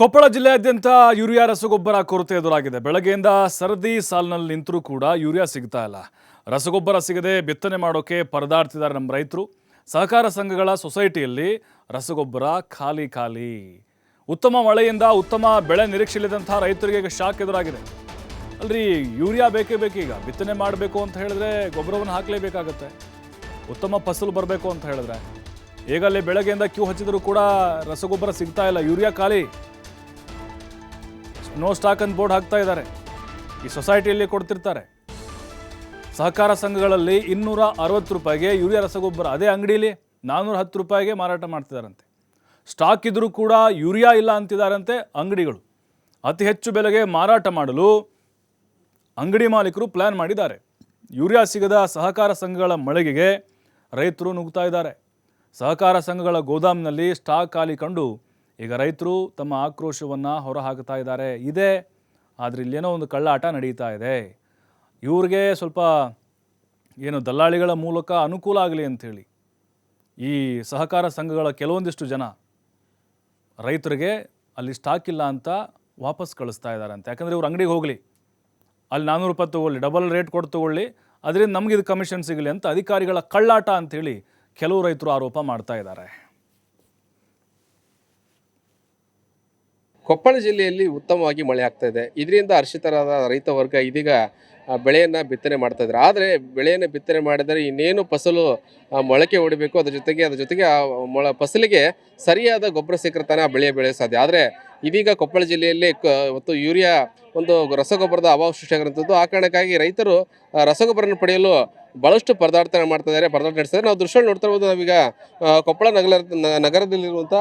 ಕೊಪ್ಪಳ ಜಿಲ್ಲೆಯಾದ್ಯಂತ ಯೂರಿಯಾ ರಸಗೊಬ್ಬರ ಕೊರತೆ ಎದುರಾಗಿದೆ. ಬೆಳಗ್ಗೆಯಿಂದ ಸರದಿ ಸಾಲಿನಲ್ಲಿ ನಿಂತರೂ ಕೂಡ ಯೂರಿಯಾ ಸಿಗ್ತಾ ಇಲ್ಲ. ರಸಗೊಬ್ಬರ ಸಿಗದೆ ಬಿತ್ತನೆ ಮಾಡೋಕೆ ಪರದಾಡ್ತಿದ್ದಾರೆ ನಮ್ಮ ರೈತರು. ಸಹಕಾರ ಸಂಘಗಳ ಸೊಸೈಟಿಯಲ್ಲಿ ರಸಗೊಬ್ಬರ ಖಾಲಿ ಖಾಲಿ. ಉತ್ತಮ ಮಳೆಯಿಂದ ಉತ್ತಮ ಬೆಳೆ ನಿರೀಕ್ಷೆಯಲ್ಲಿದ್ದಂಥ ರೈತರಿಗೆ ಈಗ ಶಾಕ್ ಎದುರಾಗಿದೆ. ಅಲ್ರಿ, ಯೂರಿಯಾ ಬೇಕೇ ಬೇಕೀಗ ಬಿತ್ತನೆ ಮಾಡಬೇಕು ಅಂತ ಹೇಳಿದ್ರೆ ಗೊಬ್ಬರವನ್ನು ಹಾಕಲೇಬೇಕಾಗತ್ತೆ. ಉತ್ತಮ ಫಸಲು ಬರಬೇಕು ಅಂತ ಹೇಳಿದ್ರೆ. ಈಗಲ್ಲಿ ಬೆಳಗ್ಗೆಯಿಂದ ಕ್ಯೂ ಹಚ್ಚಿದರೂ ಕೂಡ ರಸಗೊಬ್ಬರ ಸಿಗ್ತಾ ಇಲ್ಲ. ಯೂರಿಯಾ ಖಾಲಿ. ನೋ ಸ್ಟಾಕ್ ಅಂತ ಬೋರ್ಡ್ ಹಾಕ್ತಾ ಇದ್ದಾರೆ. ಈ ಸೊಸೈಟಿಯಲ್ಲಿ ಕೊಡ್ತಿರ್ತಾರೆ. ಸಹಕಾರ ಸಂಘಗಳಲ್ಲಿ ಇನ್ನೂರ ಅರವತ್ತು ರೂಪಾಯಿಗೆ ಯೂರಿಯಾ ರಸಗೊಬ್ಬರ ಅದೇ ಅಂಗಡಿಯಲ್ಲಿ ನಾನ್ನೂರ ಹತ್ತು ರೂಪಾಯಿಗೆ ಮಾರಾಟ ಮಾಡ್ತಿದ್ದಾರಂತೆ. ಸ್ಟಾಕ್ ಇದ್ದರೂ ಕೂಡ ಯೂರಿಯಾ ಇಲ್ಲ ಅಂತಿದ್ದಾರಂತೆ ಅಂಗಡಿಗಳು. ಅತಿ ಹೆಚ್ಚು ಬೆಲೆಗೆ ಮಾರಾಟ ಮಾಡಲು ಅಂಗಡಿ ಮಾಲೀಕರು ಪ್ಲ್ಯಾನ್ ಮಾಡಿದ್ದಾರೆ. ಯೂರಿಯಾ ಸಿಗದ ಸಹಕಾರ ಸಂಘಗಳ ಮಳಿಗೆಗೆ ರೈತರು ನುಗ್ತಾ ಇದ್ದಾರೆ. ಸಹಕಾರ ಸಂಘಗಳ ಗೋದಾಮ್ನಲ್ಲಿ ಸ್ಟಾಕ್ ಖಾಲಿ ಕಂಡು ಈಗ ರೈತರು ತಮ್ಮ ಆಕ್ರೋಶವನ್ನು ಹೊರಹಾಕ್ತಾ ಇದ್ದಾರೆ. ಇದೆ. ಆದರೆ ಇಲ್ಲೇನೋ ಒಂದು ಕಳ್ಳಾಟ ನಡೀತಾ ಇದೆ. ಇವ್ರಿಗೆ ಸ್ವಲ್ಪ ಏನು ದಲ್ಲಾಳಿಗಳ ಮೂಲಕ ಅನುಕೂಲ ಆಗಲಿ ಅಂಥೇಳಿ ಈ ಸಹಕಾರ ಸಂಘಗಳ ಕೆಲವೊಂದಿಷ್ಟು ಜನ ರೈತರಿಗೆ ಅಲ್ಲಿ ಸ್ಟಾಕ್ ಇಲ್ಲ ಅಂತ ವಾಪಸ್ ಕಳಿಸ್ತಾ ಇದ್ದಾರೆ ಅಂತ. ಯಾಕಂದರೆ ಇವ್ರು ಅಂಗಡಿಗೆ ಹೋಗಲಿ. ಅಲ್ಲಿ ನಾನ್ನೂರು ರೂಪಾಯಿ ತೊಗೊಳ್ಳಿ ಡಬಲ್ ರೇಟ್ ಕೊಟ್ಟು ತೊಗೊಳ್ಳಿ. ಅದರಿಂದ ನಮ್ಗೆ ಇದು ಕಮಿಷನ್ ಸಿಗಲಿ ಅಂತ ಅಧಿಕಾರಿಗಳ ಕಳ್ಳಾಟ ಅಂಥೇಳಿ ಕೆಲವು ರೈತರು ಆರೋಪ ಮಾಡ್ತಾ ಇದ್ದಾರೆ. ಕೊಪ್ಪಳ ಜಿಲ್ಲೆಯಲ್ಲಿ ಉತ್ತಮವಾಗಿ ಮಳೆ ಆಗ್ತಾ ಇದೆ. ಇದರಿಂದ ಹರ್ಷಿತರಾದ ರೈತ ವರ್ಗ ಇದೀಗ ಬೆಳೆಯನ್ನು ಬಿತ್ತನೆ ಮಾಡ್ತಾ ಇದ್ದಾರೆ. ಆದರೆ ಬೆಳೆಯನ್ನು ಬಿತ್ತನೆ ಮಾಡಿದರೆ ಇನ್ನೇನು ಫಸಲು ಮೊಳಕೆ ಹೊಡಿಬೇಕು ಅದ್ರ ಜೊತೆಗೆ ಅದ್ರ ಜೊತೆಗೆ, ಆ, ಮೊಳ, ಫಸಲಿಗೆ ಸರಿಯಾದ ಗೊಬ್ಬರ ಸಿಕ್ಕರೆ ಆ ಬೆಳೆ ಬೆಳೆಯ ಸಾಧ್ಯ. ಆದರೆ ಇದೀಗ ಕೊಪ್ಪಳ ಜಿಲ್ಲೆಯಲ್ಲಿ ಇವತ್ತು ಯೂರಿಯಾ ಒಂದು ರಸಗೊಬ್ಬರದ ಅಭಾವ ಸೃಷ್ಟಿಯಾಗಿರುವಂಥದ್ದು. ಆ ಕಾರಣಕ್ಕಾಗಿ ರೈತರು ರಸಗೊಬ್ಬರನ ಪಡೆಯಲು ಬಹಳಷ್ಟು ಪರದಾಟ ಮಾಡ್ತಾ ಇದ್ದಾರೆ. ಪರದಾಟ ನಾವು ದೃಶ್ಯ ನೋಡ್ತಾ ಇರ್ಬೋದು. ನಾವೀಗ ಕೊಪ್ಪಳ ನಗರ ನಗರದಲ್ಲಿರುವಂಥ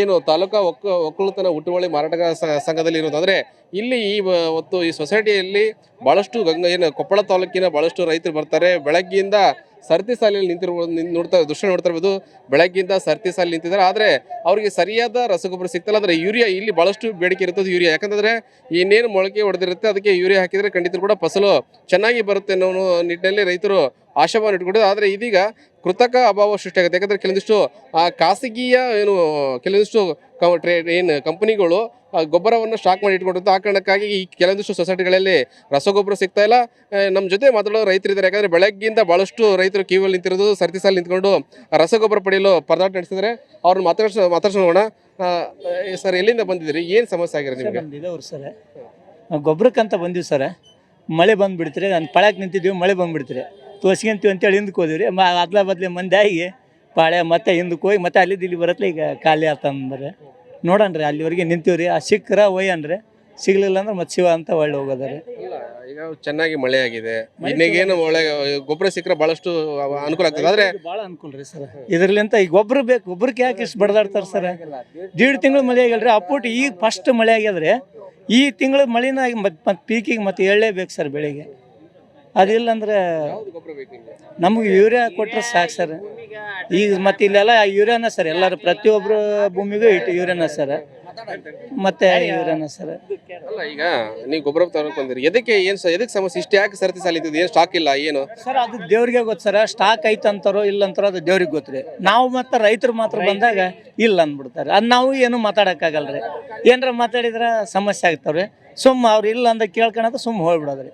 ಏನು ತಾಲೂಕಾ ಒಕ್ಕ ಒಕ್ಕಲುತನ ಹುಟ್ಟುವಳಿ ಮಾರಾಟಗಾರ ಸಂಘದಲ್ಲಿ ಅಂದರೆ ಇಲ್ಲಿ ಈ ಒತ್ತು ಈ ಸೊಸೈಟಿಯಲ್ಲಿ ಭಾಳಷ್ಟು ಗಂಗಾ, ಏನು ಕೊಪ್ಪಳ ತಾಲೂಕಿನ ಭಾಳಷ್ಟು ರೈತರು ಬರ್ತಾರೆ. ಬೆಳಗ್ಗೆಯಿಂದ ಸರತಿ ಸಾಲಿನಲ್ಲಿ ನಿಂತಿರುವ ನೋಡ್ತಾ ದೃಶ್ಯ ನೋಡ್ತಾ ಇರ್ಬೋದು ಬೆಳಗ್ಗಿಂದ ಸರತಿ ಸಾಲಿ ನಿಂತಿದ್ದಾರೆ. ಆದರೆ ಅವರಿಗೆ ಸರಿಯಾದ ರಸಗೊಬ್ಬರ ಸಿಗ್ತಲ್ಲ ಅಂದರೆ ಯೂರಿಯಾ ಇಲ್ಲಿ ಭಾಳಷ್ಟು ಬೇಡಿಕೆ ಇರ್ತದೆ ಯೂರಿಯಾ. ಯಾಕಂದರೆ ಇನ್ನೇನು ಮೊಳಕೆ ಹೊಡೆದಿರುತ್ತೆ ಅದಕ್ಕೆ ಯೂರಿಯಾ ಹಾಕಿದರೆ ಖಂಡಿತ ಕೂಡ ಫಸಲು ಚೆನ್ನಾಗಿ ಬರುತ್ತೆ ಅನ್ನೋ ನಿಟ್ಟಿನಲ್ಲಿ ರೈತರು ಆಶಾಭಾವನೆ ಇಟ್ಕೊಂಡಿದ್ದಾರೆ. ಆದರೆ ಇದೀಗ ಕೃತಕ ಅಭಾವ ಸೃಷ್ಟಿಯಾಗುತ್ತೆ ಯಾಕಂದರೆ ಕೆಲವೊಂದಿಷ್ಟು ಖಾಸಗಿಯ ಏನು, ಕೆಲವೊಂದಿಷ್ಟು ಕ ಏನು ಕಂಪನಿಗಳು ಗೊಬ್ಬರವನ್ನು ಸ್ಟಾಕ್ ಮಾಡಿ ಇಟ್ಕೊಂಡಿರುತ್ತೆ ಆ ಕಾರಣಕ್ಕಾಗಿ ಈ ಕೆಲವೊಂದಿಷ್ಟು ಸೊಸೈಟಿಗಳಲ್ಲಿ ರಸಗೊಬ್ಬರ ಸಿಗ್ತಾ ಇಲ್ಲ. ನಮ್ಮ ಜೊತೆ ಮಾತಾಡೋ ರೈತರಿದ್ದಾರೆ. ಯಾಕಂದರೆ ಬೆಳಗ್ಗಿಂದ ಭಾಳಷ್ಟು ರೈತರು ಕ್ಯೂವಲ್ಲಿ ನಿಂತಿರೋದು ಸರ್ತಿ ಸಾಲು ನಿಂತ್ಕೊಂಡು ರಸಗೊಬ್ಬರ ಪಡೆಯಲು ಪರದಾಟ ನಡೆಸಿದರೆ ಅವ್ರನ್ನ ಮಾತಾಡ್ಸ ಮಾತಾಡ್ಸೋಣ ಸರ್ ಎಲ್ಲಿಂದ ಬಂದಿದ್ದೀರಿ? ಏನು ಸಮಸ್ಯೆ ಆಗಿರೋ ನಿಮಗೆ? ಬಂದಿದ್ದವ್ರು ಸರ್. ಗೊಬ್ಬರಕ್ಕಂತ ಬಂದೀವಿ ಸರ್. ಮಳೆ ಬಂದುಬಿಡ್ತೀರಿ ನಾನು ಪಳಕ್ಕೆ ನಿಂತಿದ್ದೀವಿ ಮಳೆ ಬಂದುಬಿಡ್ತೀರಿ. ತೋರ್ಸ್ಕೊಂತೀವಿ ಅಂತೇಳಿ ಹಿಂದಕ್ಕೆ ಹೋದಿವಿ ರೀ. ಮ ಅದ್ಲ ಬದಲಿ ಮಂದಿ ಆಗಿ ಪಾಳ್ಯ ಮತ್ತೆ ಹಿಂದಕ್ಕೆ ಹೋಗಿ ಮತ್ತೆ ಅಲ್ಲಿದ್ದು ಇಲ್ಲಿ ಬರತ್ತಲ್ಲ ಈಗ ಖಾಲಿ ಆತಂದ್ರೆ. ನೋಡಣ್ರಿ ಅಲ್ಲಿವರೆಗೆ ನಿಂತೀವಿ ರೀ ಆ ಸಿಕ್ಕರ ಒಯ್ಯನ್ರಿ ಸಿಗ್ಲಿಲ್ಲ ಅಂದ್ರೆ ಮತ್ತೆ ಶಿವ ಅಂತ ಒಳ್ಳೆ ಹೋಗೋದಾರೆ. ಈಗ ಚೆನ್ನಾಗಿ ಮಳೆ ಆಗಿದೆ. ಇನ್ನೀಗೇನು ಒಳ್ಳೆ ಗೊಬ್ಬರ ಸಿಕ್ಕರೆ ಬಹಳಷ್ಟು ಅನುಕೂಲ ಆಗ್ತದೆ. ಆದ್ರೆ ಭಾಳ ಅನುಕೂಲ ರೀ ಸರ್. ಇದ್ರಲಿಂತ ಈಗ ಗೊಬ್ಬರ ಬೇಕು ಗೊಬ್ಬರಕ್ಕೆ ಯಾಕೆ ಇಷ್ಟು ಬಡ್ದಾಡ್ತಾರೆ ಸರ್? ದೀಡ್ ತಿಂಗಳು ಮಳೆ ಆಗಿಲ್ರಿ. ಅಪ್ಪುಟ್ ಈಗ ಫಸ್ಟ್ ಮಳೆ ಆಗ್ಯದ್ರಿ. ಈ ತಿಂಗಳು ಮಳೆನಾಗಿ ಮತ್ತೆ ಮತ್ತೆ ಪೀಕಿಗೆ ಮತ್ತೆ ಹೇಳಲೇಬೇಕು ಸರ್ ಬೆಳಿಗ್ಗೆ. ಅದಿಲ್ಲ ಅಂದ್ರೆ ನಮ್ಗೆ ಯೂರಿಯಾ ಕೊಟ್ರೆ ಸಾಕು ಸರ್. ಈಗ ಮತ್ತೆ ಇಲ್ಲೆಲ್ಲ ಯೂರಿಯಾನ ಸರ್ ಎಲ್ಲರೂ ಪ್ರತಿಯೊಬ್ಬರು ಭೂಮಿಗೂ ಇಟ್ಟು ಯೂರಿಯಾನ ಸರ್. ಮತ್ತೆ ಯೂರಿಯಾನ ಸರ್. ಅಲ್ಲ ಈಗ ನೀವು ಗೊಬ್ಬರ ತಗೊಂಡ್ರಿ ಬಂದಿರಿ. ಎದಕ್ಕೆ ಏನು ಎದಕ್ಕೆ ಸಮಸ್ಯೆ? ಇಷ್ಟು ಯಾಕೆ ಸರತಿ ಸಾಲ ಏನು ಸ್ಟಾಕ್ ಇಲ್ಲ ಏನು? ಸರ್ ಅದು ದೇವ್ರಿಗೆ ಗೊತ್ತು ಸರ್. ಸ್ಟಾಕ್ ಐತೆ ಅಂತಾರೋ ಇಲ್ಲ ಅಂತಾರೋ ಅದು ದೇವ್ರಿಗೆ ಗೊತ್ತು ನಾವು ಮತ್ತೆ ರೈತರು ಮಾತ್ರ ಬಂದಾಗ ಇಲ್ಲ ಅಂದ್ಬಿಡ್ತಾರೆ. ಅದು ನಾವು ಏನು ಮಾತಾಡೋಕ್ಕಾಗಲ್ಲ ರೀ ಏನಾರ ಮಾತಾಡಿದ್ರೆ ಸಮಸ್ಯೆ ಆಗ್ತಾವ್ರಿ. ಸುಮ್ಮ ಅವ್ರು ಇಲ್ಲ ಅಂತ ಕೇಳ್ಕೊಳಕ್ಕೆ ಸುಮ್ಮ ಹೋಗ್ಬಿಡೋದ್ರಿ.